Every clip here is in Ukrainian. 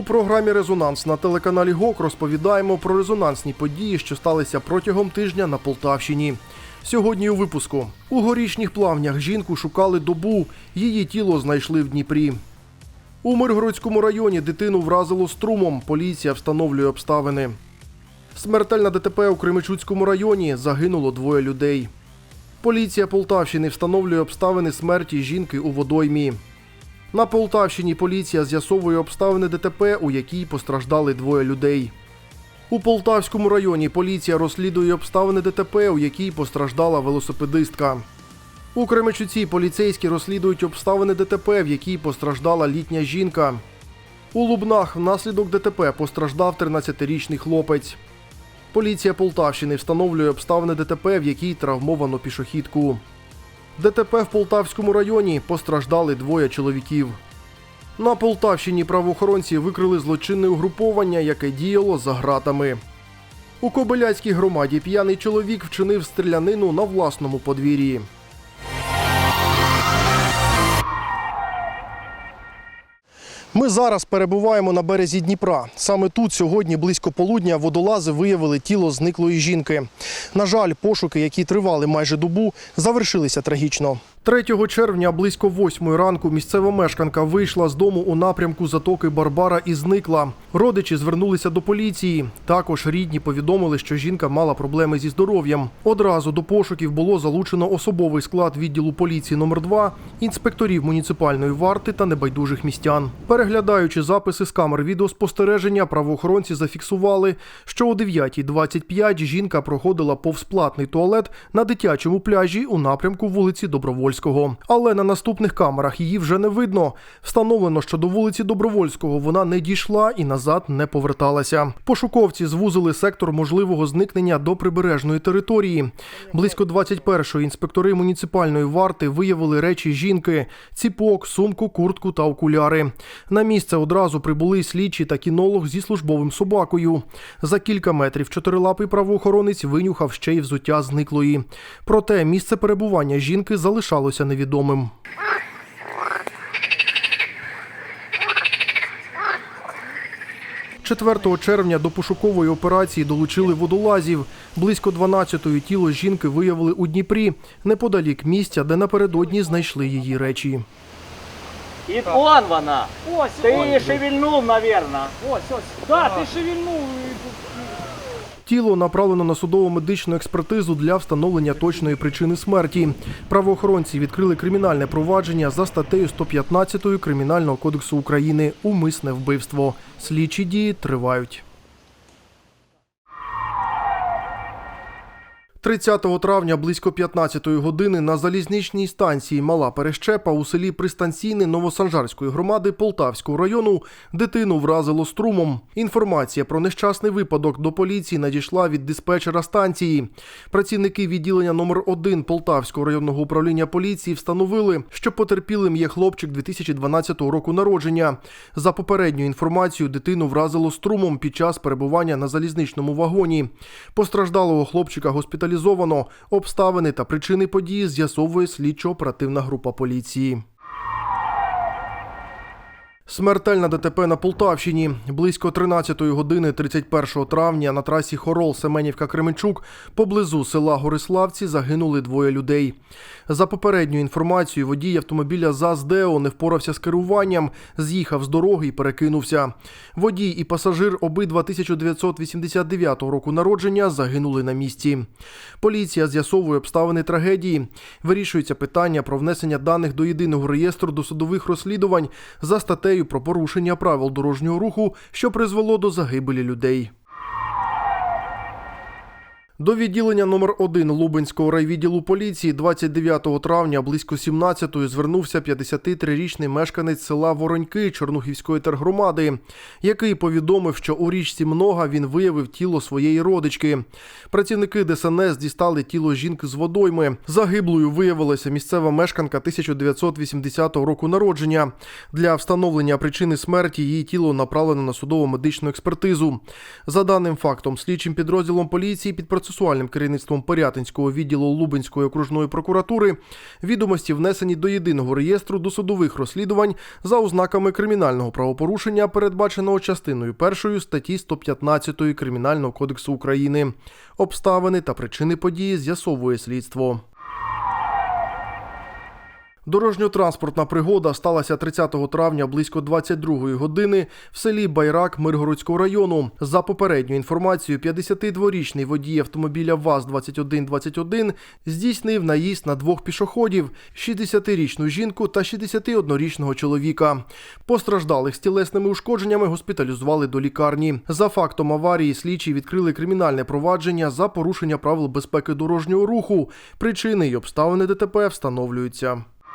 У програмі Резонанс на телеканалі ГОК розповідаємо про резонансні події, що сталися протягом тижня на Полтавщині. Сьогодні у випуску у горішніх плавнях жінку шукали добу. Її тіло знайшли в Дніпрі. У Миргородському районі дитину вразило струмом. Поліція встановлює обставини. Смертельна ДТП у Кременчуцькому районі загинуло двоє людей. Поліція Полтавщини встановлює обставини смерті жінки у водоймі. На Полтавщині поліція з'ясовує обставини ДТП, у якій постраждали двоє людей. У Полтавському районі поліція розслідує обставини ДТП, у якій постраждала велосипедистка. У Кременчуці поліцейські розслідують обставини ДТП, в якій постраждала літня жінка. У Лубнах внаслідок ДТП постраждав 13-річний хлопець. Поліція Полтавщини встановлює обставини ДТП, в якій травмовано пішохідку. ДТП в Полтавському районі постраждали двоє чоловіків. На Полтавщині правоохоронці викрили злочинне угруповання, яке діяло за ґратами. У Кобиляцькій громаді п'яний чоловік вчинив стрілянину на власному подвір'ї. Ми зараз перебуваємо на березі Дніпра. Саме тут сьогодні близько полудня водолази виявили тіло зниклої жінки. На жаль, пошуки, які тривали майже добу, завершилися трагічно. 3 червня близько 8 ранку місцева мешканка вийшла з дому у напрямку затоки Барбара і зникла. Родичі звернулися до поліції. Також рідні повідомили, що жінка мала проблеми зі здоров'ям. Одразу до пошуків було залучено особовий склад відділу поліції номер 2 інспекторів муніципальної варти та небайдужих містян. Переглядаючи записи з камер відеоспостереження, правоохоронці зафіксували, що о 9.25 жінка проходила повз платний туалет на дитячому пляжі у напрямку вулиці Добровольського. Але на наступних камерах її вже не видно. Встановлено, що до вулиці Добровольського вона не дійшла і назад не поверталася. Пошуковці звузили сектор можливого зникнення до прибережної території. Близько 21-ї інспектори муніципальної варти виявили речі жінки: ціпок, сумку, куртку та окуляри. На місце одразу прибули слідчі та кінолог зі службовим собакою. За кілька метрів чотирилапий правоохоронець винюхав ще й взуття зниклої. Проте місце перебування жінки залишалося невідомим. 4 червня до пошукової операції долучили водолазів. Близько 12-ї тіло жінки виявили у Дніпрі, неподалік місця, де напередодні знайшли її речі. И вон вона. Ось, Ты ось, ее шевельнул, наверное. ось, ось. Да, ти шевельнув. Тіло направлено на судово-медичну експертизу для встановлення точної причини смерті. Правоохоронці відкрили кримінальне провадження за статтею 115 Кримінального кодексу України Умисне вбивство. Слідчі дії тривають. 30 травня близько 15-ї години на залізничній станції Мала Перещепа у селі Пристанційне Новосанжарської громади Полтавського району дитину вразило струмом. Інформація про нещасний випадок до поліції надійшла від диспетчера станції. Працівники відділення номер 1 Полтавського районного управління поліції встановили, що потерпілим є хлопчик 2012 року народження. За попередньою інформацією, дитину вразило струмом під час перебування на залізничному вагоні. Постраждалого хлопчика госпіталізовано. Обставини та причини події з'ясовує слідчо-оперативна група поліції. Смертельна ДТП на Полтавщині. Близько 13-ї години 31 травня на трасі Хорол Семенівка Кременчук поблизу села Гориславці загинули двоє людей. За попередньою інформацією, водій автомобіля ЗАЗ-ДЕО не впорався з керуванням, з'їхав з дороги і перекинувся. Водій і пасажир обидва 1989 року народження загинули на місці. Поліція з'ясовує обставини трагедії. Вирішується питання про внесення даних до єдиного реєстру досудових розслідувань за статтею про порушення правил дорожнього руху, що призвело до загибелі людей. До відділення номер 1 Лубенського райвідділу поліції 29 травня близько 17-ї звернувся 53-річний мешканець села Вороньки Чорнухівської тергромади, який повідомив, що у річці Многа він виявив тіло своєї родички. Працівники ДСНС дістали тіло жінки з водойми. Загиблою виявилася місцева мешканка 1980 року народження. Для встановлення причини смерті її тіло направлено на судово-медичну експертизу. За даним фактом, слідчим підрозділом поліції підпрацювали процесуальним керівництвом Порятинського відділу Лубенської окружної прокуратури відомості внесені до єдиного реєстру досудових розслідувань за ознаками кримінального правопорушення, передбаченого частиною першої статті 115 Кримінального кодексу України. Обставини та причини події з'ясовує слідство. Дорожньо-транспортна пригода сталася 30 травня близько 22 години в селі Байрак Миргородського району. За попередньою інформацією, 52-річний водій автомобіля ВАЗ-2121 здійснив наїзд на двох пішоходів – 60-річну жінку та 61-річного чоловіка. Постраждалих з тілесними ушкодженнями госпіталізували до лікарні. За фактом аварії слідчі відкрили кримінальне провадження за порушення правил безпеки дорожнього руху. Причини й обставини ДТП встановлюються.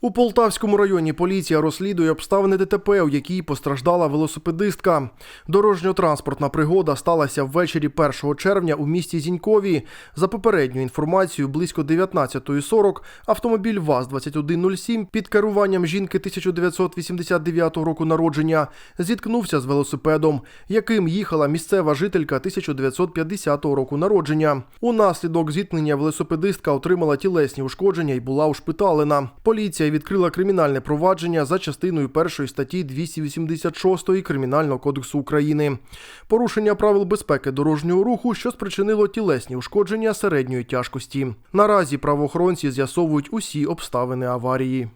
У Полтавському районі поліція розслідує обставини ДТП, у якій постраждала велосипедистка. Дорожньо-транспортна пригода сталася ввечері 1 червня у місті Зінькові. За попередньою інформацією, близько 19.40 автомобіль ВАЗ-2107 під керуванням жінки 1989 року народження зіткнувся з велосипедом, яким їхала місцева жителька 1950 року народження. Унаслідок зіткнення велосипедистка отримала тілесні ушкодження і була ушпиталена. Поліція відкрила кримінальне провадження за частиною першої статті 286 Кримінального кодексу України. Порушення правил безпеки дорожнього руху, що спричинило тілесні ушкодження середньої тяжкості. Наразі правоохоронці з'ясовують усі обставини аварії.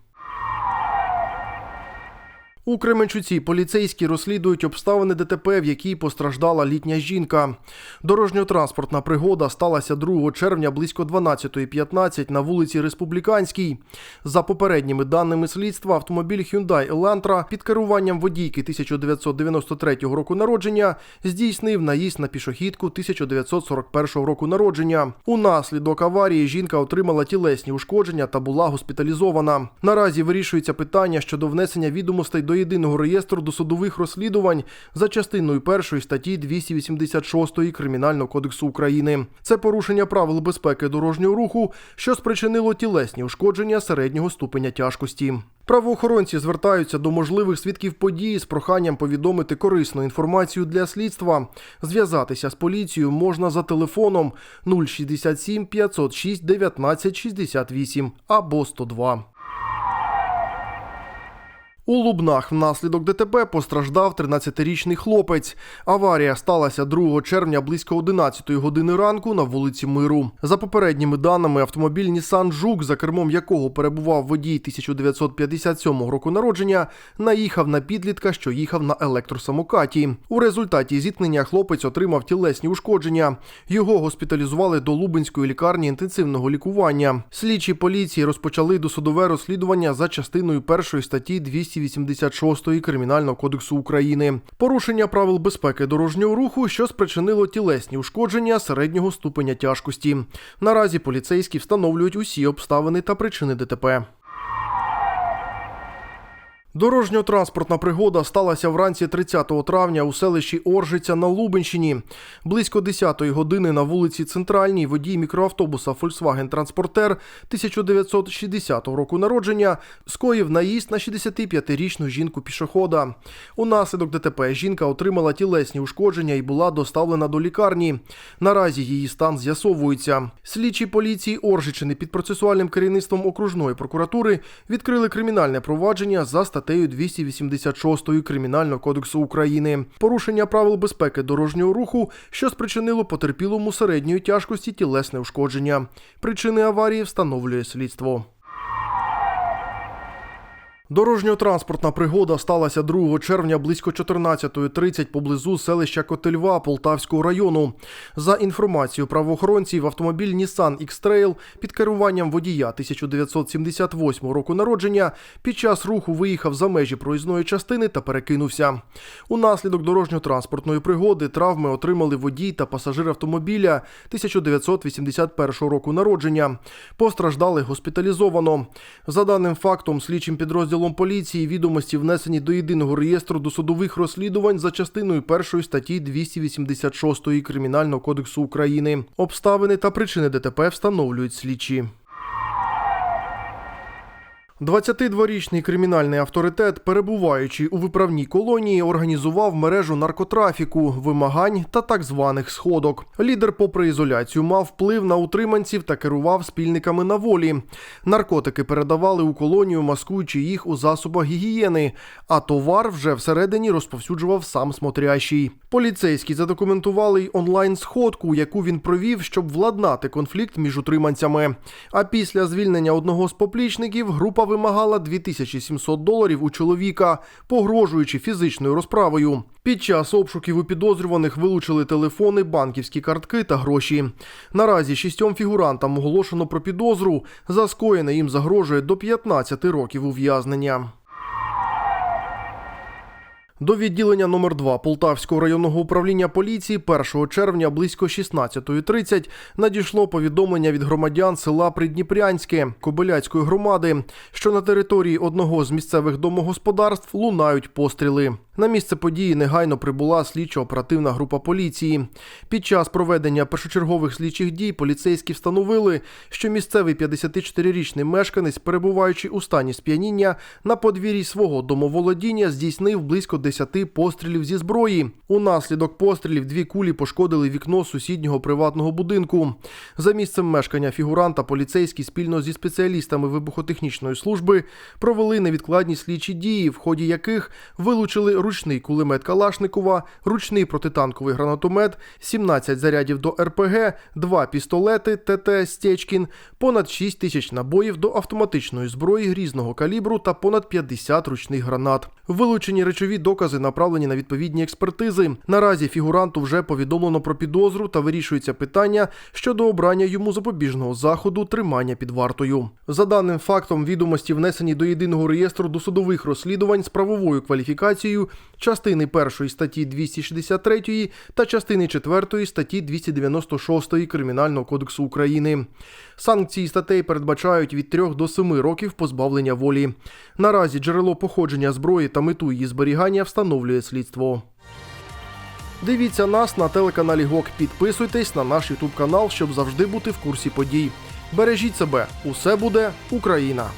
У Кременчуці поліцейські розслідують обставини ДТП, в якій постраждала літня жінка. Дорожньо-транспортна пригода сталася 2 червня близько 12.15 на вулиці Республіканській. За попередніми даними слідства, автомобіль Hyundai Elantra під керуванням водійки 1993 року народження здійснив наїзд на пішохідку 1941 року народження. Унаслідок аварії жінка отримала тілесні ушкодження та була госпіталізована. Наразі вирішується питання щодо внесення відомостей до єдиного реєстру досудових розслідувань за частиною першої статті 286 Кримінального кодексу України. Це порушення правил безпеки дорожнього руху, що спричинило тілесні ушкодження середнього ступеня тяжкості. Правоохоронці звертаються до можливих свідків події з проханням повідомити корисну інформацію для слідства. Зв'язатися з поліцією можна за телефоном 067 506 19 68 або 102. У Лубнах внаслідок ДТП постраждав 13-річний хлопець. Аварія сталася 2 червня близько 11 години ранку на вулиці Миру. За попередніми даними, автомобіль Нісан Жук, за кермом якого перебував водій 1957 року народження, наїхав на підлітка, що їхав на електросамокаті. У результаті зіткнення хлопець отримав тілесні ушкодження. Його госпіталізували до Лубенської лікарні інтенсивного лікування. Слідчі поліції розпочали досудове розслідування за частиною першої статті 286 Кримінального кодексу України. Порушення правил безпеки дорожнього руху, що спричинило тілесні ушкодження середнього ступеня тяжкості. Наразі поліцейські встановлюють усі обставини та причини ДТП. Дорожньо-транспортна пригода сталася вранці 30 травня у селищі Оржиця на Лубенщині. Близько 10-ї години на вулиці Центральній водій мікроавтобуса Volkswagen Transporter 1960 року народження скоїв наїзд на 65-річну жінку-пішохода. Унаслідок ДТП жінка отримала тілесні ушкодження і була доставлена до лікарні. Наразі її стан з'ясовується. Слідчі поліції Оржичини під процесуальним керівництвом окружної прокуратури відкрили кримінальне провадження за статтею 286 Кримінального кодексу України. Порушення правил безпеки дорожнього руху, що спричинило потерпілому середньої тяжкості тілесне ушкодження. Причини аварії встановлює слідство. Дорожньо-транспортна пригода сталася 2 червня близько 14.30 поблизу селища Котельва Полтавського району. За інформацією правоохоронців, автомобіль Nissan X-Trail під керуванням водія 1978 року народження під час руху виїхав за межі проїзної частини та перекинувся. Унаслідок дорожньо-транспортної пригоди травми отримали водій та пасажир автомобіля 1981 року народження. Постраждали госпіталізовано. За даним фактом, слідчим підрозділом поліції відомості внесені до єдиного реєстру досудових розслідувань за частиною першої статті 286 Кримінального кодексу України. Обставини та причини ДТП встановлюють слідчі. 22-річний кримінальний авторитет, перебуваючи у виправній колонії, організував мережу наркотрафіку, вимагань та так званих сходок. Лідер, попри ізоляцію, мав вплив на утриманців та керував спільниками на волі. Наркотики передавали у колонію, маскуючи їх у засобах гігієни, а товар вже всередині розповсюджував сам смотрящий. Поліцейські задокументували й онлайн-сходку, яку він провів, щоб владнати конфлікт між утриманцями. А після звільнення одного з поплічників група вимагала 2700 доларів у чоловіка, погрожуючи фізичною розправою. Під час обшуків у підозрюваних вилучили телефони, банківські картки та гроші. Наразі шістьом фігурантам оголошено про підозру. За скоєне їм загрожує до 15 років ув'язнення. До відділення номер 2 Полтавського районного управління поліції 1 червня близько 16.30 надійшло повідомлення від громадян села Придніпрянське Кобиляцької громади, що на території одного з місцевих домогосподарств лунають постріли. На місце події негайно прибула слідчо-оперативна група поліції. Під час проведення першочергових слідчих дій поліцейські встановили, що місцевий 54-річний мешканець, перебуваючи у стані сп'яніння, на подвір'ї свого домоволодіння здійснив близько 10 пострілів зі зброї. Унаслідок пострілів дві кулі пошкодили вікно сусіднього приватного будинку. За місцем мешкання фігуранта поліцейські спільно зі спеціалістами вибухотехнічної служби провели невідкладні слідчі дії, в ході яких вилучили ручний кулемет Калашникова, ручний протитанковий гранатомет, 17 зарядів до РПГ, два пістолети ТТ Стечкін, понад 6 тисяч набоїв до автоматичної зброї різного калібру та понад 50 ручних гранат. Вилучені речові докази направлені на відповідні експертизи. Наразі фігуранту вже повідомлено про підозру та вирішується питання щодо обрання йому запобіжного заходу тримання під вартою. За даним фактом, відомості внесені до єдиного реєстру досудових розслідувань з правовою кваліфікацією частини 1 статті 263 та частини 4 статті 296 Кримінального кодексу України. Санкції статей передбачають від 3 до 7 років позбавлення волі. Наразі джерело походження зброї та мету її зберігання встановлює слідство. Дивіться нас на телеканалі ГОК. Підписуйтесь на наш Ютуб канал, щоб завжди бути в курсі подій. Бережіть себе, усе буде Україна!